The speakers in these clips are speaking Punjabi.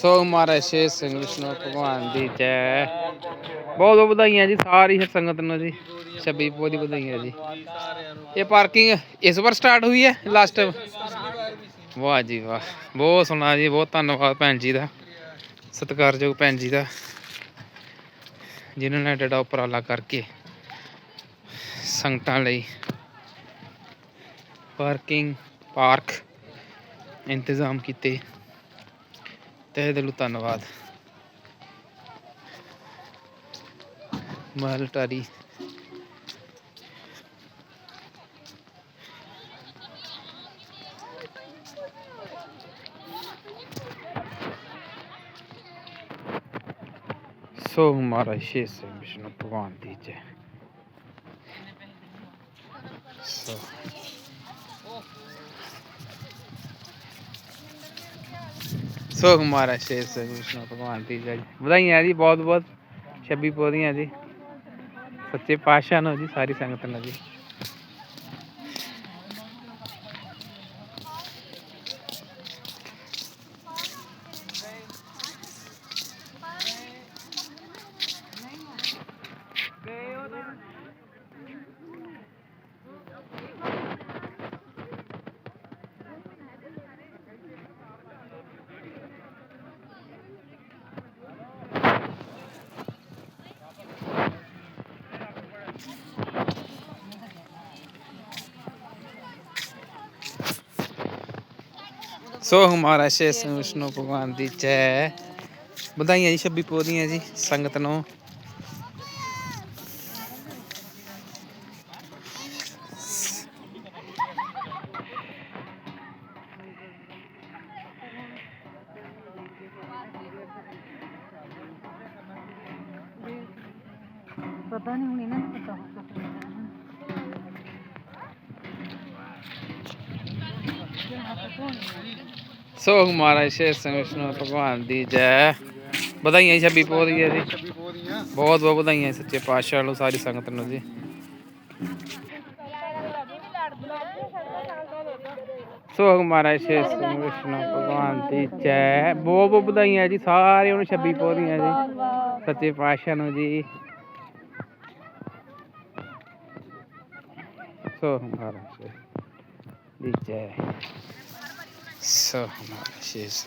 ਸੋ ਮਹਾਰਾਜ ਸ੍ਰੀ ਸਿੰਘ ਵਿਸ਼ਨੂੰ ਭਗਵਾਨ ਦੀ ਜੈ। ਬਹੁਤ ਬਹੁਤ ਵਧਾਈਆਂ ਜੀ, ਸਾਰੀ ਸੰਗਤ ਨੂੰ ਜੀ। 26 ਪੋ ਦੀ ਵਧਾਈਆਂ ਜੀ। ਇਹ ਪਾਰਕਿੰਗ ਇਸ ਵਾਰ ਸਟਾਰਟ ਹੋਈ ਹੈ ਲਾਸਟ ਵਾਹ ਜੀ ਵਾਹ। ਬਹੁਤ ਸੋਹਣਾ ਜੀ, ਬਹੁਤ ਧੰਨਵਾਦ ਭੈਣ ਜੀ ਦਾ। ਸਤਿਕਾਰਯੋਗ ਭੈਣ ਜੀ ਦਾ। ਜਿਨ੍ਹਾਂ ਨੇ ਡੇਟਾ ਉਪਰਾਲਾ ਕਰਕੇ ਸੰਗਤਾਂ ਲਈ ਪਾਰਕਿੰਗ ਪਾਰਕ ਇੰਤਜ਼ਾਮ ਕੀਤੇ ਤਹਿ ਦਿਲੋਂ ਧੰਨਵਾਦ ਮਹਲਟਾਰੀ ਸੋ ਮਹਾਰਾਜ ਸ਼ੇਰ ਸਿੰਘ ਵਿਸ਼ਨੂੰ ਭਗਵਾਨ ਦੀ ਜੈ ਸੋ ਸੋ ਮਹਾਰਾਜ ਸ਼ੇਰ ਸਿੰਘ ਕ੍ਰਿਸ਼ਨ ਭਗਵਾਨ ਦੀ ਜੈ। ਵਧਾਈਆਂ ਜੀ ਬਹੁਤ ਬਹੁਤ 26 ਪੌਦੀਆਂ ਜੀ। ਸੱਚੇ ਪਾਤਸ਼ਾਹ ਨੂੰ ਜੀ, ਸਾਰੀ ਸੰਗਤ ਨੂੰ ਜੀ। ਸੋ ਹਮਾਰਾ ਸਿੰਘ ਵਿਸ਼ਨੂੰ ਭਗਵਾਨ ਦੀ ਜੈ। ਵਧਾਈਆਂ ਜੀ 26 ਪੌਦੀਆਂ ਜੀ ਸੰਗਤ ਨੂੰ। ਪਤਾ ਨਹੀਂ ਹੁਣ ਇਹਨਾਂ ਨੂੰ ਪਤਾ। ਹੋਊਗਾ ਸੋ ਹਮਾਰਾ ਸ਼ੇਰ ਸਿੰਘ ਵਿਸ਼ਨੂੰ ਭਗਵਾਨ ਦੀ ਜੈ। ਵਧਾਈਆਂ ਜੀ 26 ਪੌਦੀਆਂ ਜੀ। ਬਹੁਤ ਬਹੁਤ ਵਧਾਈਆਂ ਸੱਚੇ ਪਾਤਸ਼ਾਹ ਨੂੰ ਸਾਰੀ ਸੰਗਤ ਨੂੰ ਜੀ। ਸੋ ਹਮਾਰਾ ਸ਼ੇਰ ਸਿੰਘ ਵਿਸ਼ਨੂੰ ਭਗਵਾਨ ਦੀ ਜੈ। ਬਹੁਤ ਬਹੁਤ ਵਧਾਈਆਂ ਜੀ ਸਾਰਿਆਂ ਨੂੰ 26 ਪੌਦੀਆਂ ਜੀ। ਸੱਚੇ ਪਾਤਸ਼ਾਹ ਨੂੰ ਜੀ। ਸੋ ਹਮਾਰਾ ਸ਼ੇਰ ਦੀ ਜੈ। 操他妈的，真是。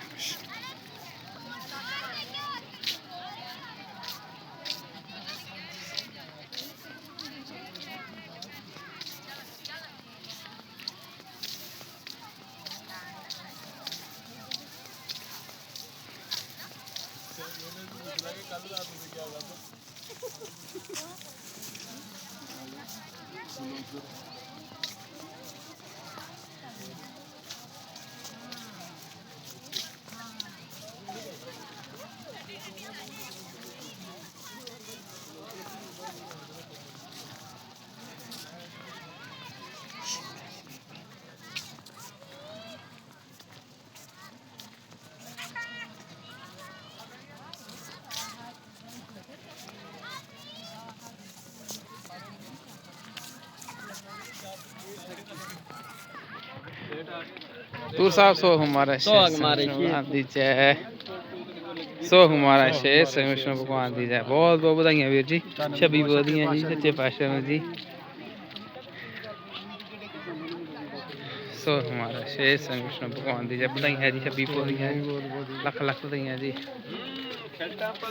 તું સાવ સો હમારા શેષ ભગવાન દી જય સો હમારા શેષ વિષ્ણુ ભગવાન દી જય બહુ બહુ બધાઈ વીર જી છબી બોધીਆਂ ਜੀ ਸੱਚੇ ਪਾਤਸ਼ਾਹ ਜੀ ਸੋ ਹਮਾਰਾ ਸ਼ੇਸ਼ ਸੰਗ੍ਰਿਸ਼ਨ ਭਗਵਾਨ ਦੀ ਜੈ ਬਧਾਈ ਹੈ ਜੀ ਛੱਬੀ ਪੂਰੀਆਂ ਲੱਖ ਲੱਖ ਵਧਾਈਆਂ ਜੀ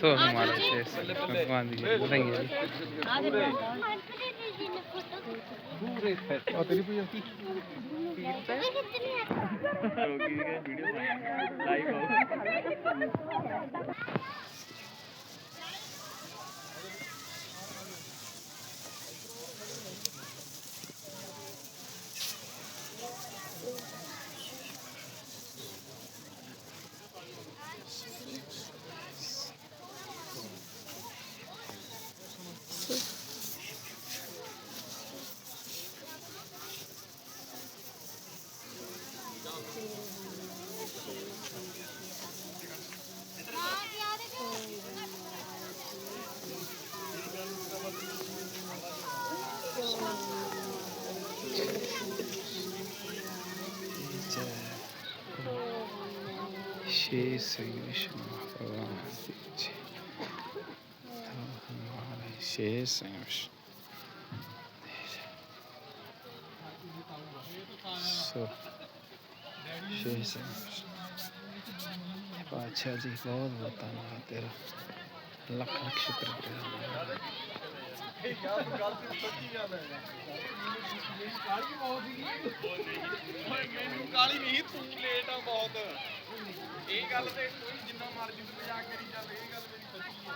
ਸੋ ਹਮਾਰਾ ਸ਼ੇਸ਼ ਸੰਗ੍ਰਿਸ਼ਨ ਭਗਵਾਨ ਦੀ ਜੈ ਬਧਾਈ ਹੈ ਜੀ ਪੂਰੇ ਫਿਰ ਆ ਤੇਰੀ ਪੂਜਾ ਕੀ वीडियो लाइव શ્રી શ્રી કૃષ્ણ ભગવાન શ્રી શ્રી કૃષ્ણ श्री श्री कृष्ण अच्छा जी, बहुत बहुत धन्यवाद तेरा। लख लख शुक्र ਮੈਨੂੰ ਕਾਲੀ ਨਹੀਂ ਤੂੰ ਲੇਟ ਆ ਬਹੁਤ ਇਹ ਗੱਲ ਤੇ ਕੋਈ ਜਿੰਨਾ ਮਰਜ਼ੀ ਤੂੰ ਮਜ਼ਾਕ ਕਰੀ ਚੱਲ ਇਹ ਗੱਲ ਮੇਰੀ ਸੱਚੀ ਆ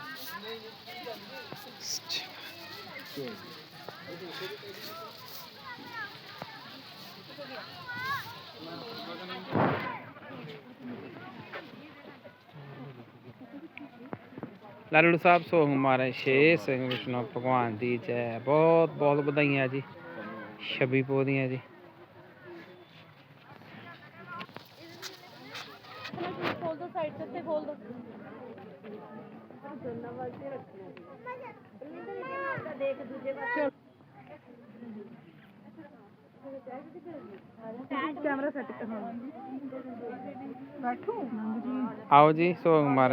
ਲਾਲੂ ਸਾਹਿਬ ਸੋ ਹਮਾਰੇ ਸ਼ੇ ਸਿੰਘ ਵਿਸ਼ਨੂੰ ਭਗਵਾਨ ਦੀ ਜੈ ਬਹੁਤ ਬਹੁਤ ਵਧਾਈਆਂ ਜੀ ਛੱਬੀ ਪੋਦੀਆਂ ਜੀ ਖੋਲ ਦੋ ਸਾਈਡ ਤੇ ਖੋਲ ਦੋ ਦੇਖ ਦੂਜੇ ਪਾਸੇ ਕੈਮਰਾ ਸੈੱਟ ਕਰ ਹਾਂ ਬੈਠੋ ਨੰਦ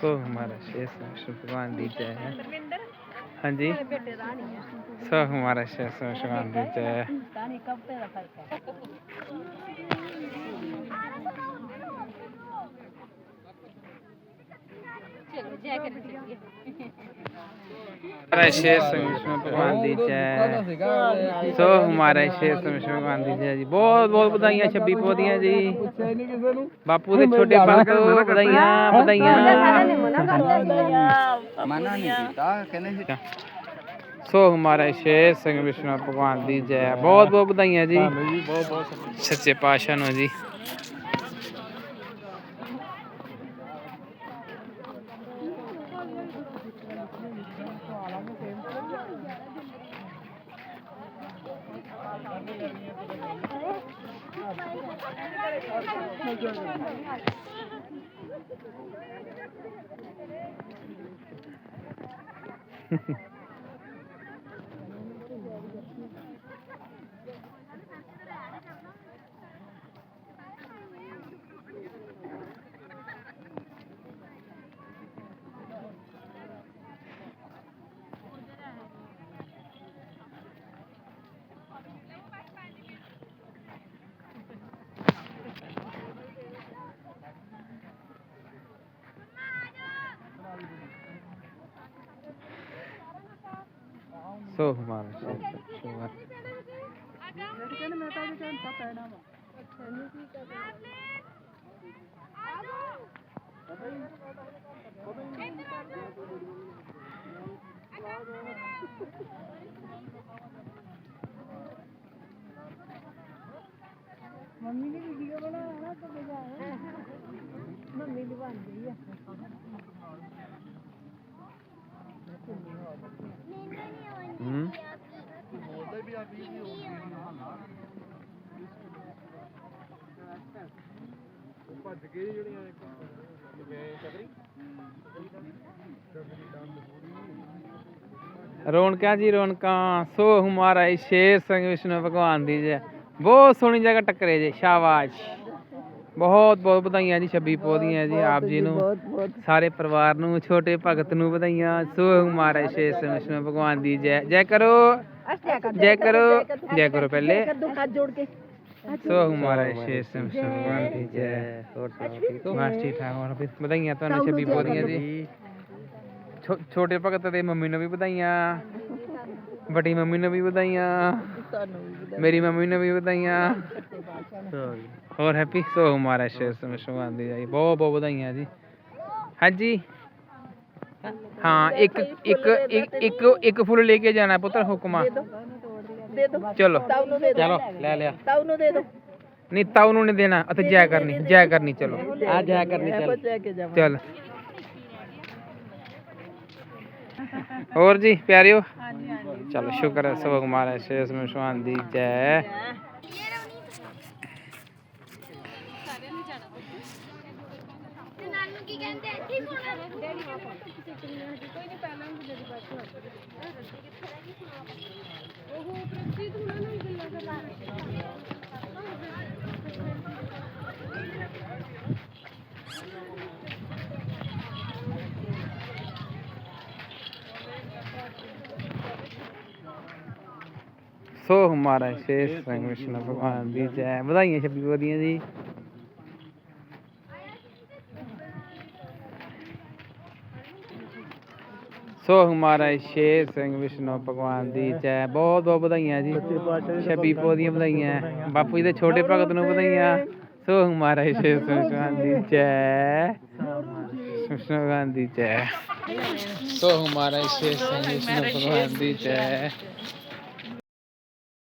ਸੋ ਹਮਾਰਾ ਸ਼ੇ ਸਿੰਘ ਵਿਸ਼ਨੂੰ ਭਗਵਾਨ ਦੀ ਜੈ ਜੈ ਹਾਂਜੀ। ਹੈ। ਸੋ ਹਮਾਰਾ ਸ਼ੇ ਸਿੰਘ ਵਿਸ਼ਨੂੰ ਭਗਵਾਨ ਦੀ ਜੈ ਤਾਂ ਨਹੀਂ ਕੱਪੜੇ ਦਾ ਫ਼ਰਕ ਹੈ। ਜੈ ਕਰ ਦਿੱਤੀ हमारा शेर संग विष्णु भगवान दी जय सो हमारे शेर संग विष्णु भगवान दी जय जी बहुत बहुत ਵਧਾਈਆਂ 26 ਪੋਦੀਆਂ ਜੀ ਬਾਪੂ ਦੇ ਛੋਟੇ ਭਗਤ ਵਧਾਈਆਂ ਵਧਾਈਆਂ ਮਨਾ ਨਹੀਂ ਕੀਤਾ ਕਹਿੰਦੇ ਸੀ ਸੋ ਹਮਾਰੇ ਸ਼ੇਰ ਸਿੰਘ ਵਿਸ਼ਨੂੰ ਭਗਵਾਨ ਦੀ ਜੈ ਬਹੁਤ ਬਹੁਤ ਵਧਾਈਆਂ ਜੀ ਬਹੁਤ ਬਹੁਤ ਸੱਚੇ ਪਾਤਸ਼ਾਹ ਨੂੰ ਜੀ Thank you. सो हमारा मम्मी ने वीडियो बनाया तो मम्मी ने बन गई है। ਦੀ ਬਣ ਗਈ ਆ ਹੂੰ? ਭੱਜ ਗਏ ਜਿਹੜੀਆਂ ਜਿਵੇਂ ਕਦਰੀ ਰੌਣਕਾਂ ਜੀ ਰੌਣਕਾਂ, ਸੋ ਹਮਾਰਾ ਇਹ ਸ਼ੇਰ ਸਿੰਘ ਵਿਸ਼ਨੂੰ ਭਗਵਾਨ ਦੀ ਜੈ। ਬਹੁਤ ਸੋਹਣੀ ਜਗ੍ਹਾ ਟੱਕਰੇ ਜੇ, ਸ਼ਾਬਾਸ਼। ਬਹੁਤ ਬਹੁਤ ਵਧਾਈਆਂ ਜੀ 26 ਪੋਦੀਆਂ ਜੀ ਆਪ ਜੀ ਨੂੰ। ਸਾਰੇ ਪਰਿਵਾਰ ਨੂੰ ਛੋਟੇ ਭਗਤ ਨੂੰ ਵਧਾਈਆਂ। ਸੋ ਹਮਾਰਾ ਸ਼ੇਰ ਸਿੰਘ ਵਿਸ਼ਨੂੰ ਭਗਵਾਨ ਦੀ ਜੈ। ਜੈ ਕਰੋ। ਜੈ ਕਰੋ। ਜੈ ਕਰੋ। ਪਹਿਲੇ। ਜੋੜ ਕੇ। ਸੋ ਵਿਸ਼ਨੂੰ ਭਗਵਾਨ ਦੀ ਜੈ। ਹੋਰ ਠੀਕ ਬਸ ਠੀਕ। ਠਾਕ ਹੋਰ ਵਧਾਈਆਂ ਤੁਹਾਨੂੰ 26 ਪੋਦੀਆਂ ਜੀ ਛੋਟੇ ਭਗਤ ਦੇ ਮੰਮੀ ਨੂੰ ਵੀ ਵਧਾਈਆਂ। ਵੱਡੀ ਮੰਮੀ ਨੂੰ ਵੀ ਵਧਾਈਆਂ। ਤੁਹਾਨੂੰ ਵੀ ਵਧਾਈਆਂ। ਮੇਰੀ ਮੰਮੀ ਨੂੰ ਵੀ ਵਧਾਈਆਂ। ਹੋਰ ਹੈਪੀ? ਸੋ ਮਾਰਾ ਸ਼ੇਰ ਸਮਸ਼ਵਾਨ ਦੀ ਜੀ। ਬਹੁਤ ਬਹੁਤ ਵਧਾਈਆਂ ਜੀ। ਹਾਂਜੀ। ਹਾਂ ਇੱਕ ਇੱਕ ਇੱਕ ਇੱਕ ਫੁੱਲ ਲੈ ਕੇ ਜਾਣਾ ਪੁੱਤਰ ਹੁਕਮਾ। ਦੇ ਦੋ। ਚਲੋ। ਚਲੋ ਲੈ ਲਿਆ। ਤਾਉ ਨੂੰ ਦੇ ਦੋ। ਨਹੀਂ ਤਾਉ ਨੂੰ ਨਹੀਂ ਦੇਣਾ। ਅਤੇ ਜੈ ਕਰਨੀ ਜੈ ਕਰਨੀ ਚਲੋ। ਆ ਜੈ ਕਰਨੀ ਚਲ। ਚਲ। ਹੋਰ ਜੀ ਪਿਆਰਿਓ। ਚਲੋ ਸ਼ੁਕਰ ਹੈ ਸਭ ਮਹਾਰਾਜ ਸ਼ੇਰ ਸਮਸ਼ਵਾਨ ਦੀ ਜੈ। सो हमारा शेष कृष्ण भगवान दी जय। बधाइयाँ छब्बी जी। सो हमारा शेर सिंह विष्णु भगवान दी बहुत बहुत बधाइयाँ जी। छब्बी पोदियाँ बधाइयाँ। बापू जी के छोटे भगत नु बधाइयाँ। सो हमारा शेर सिंह भगवान दी जय। कृष्ण भगवान दी जय। सो हमारा शेर सिंह भगवान दी जय।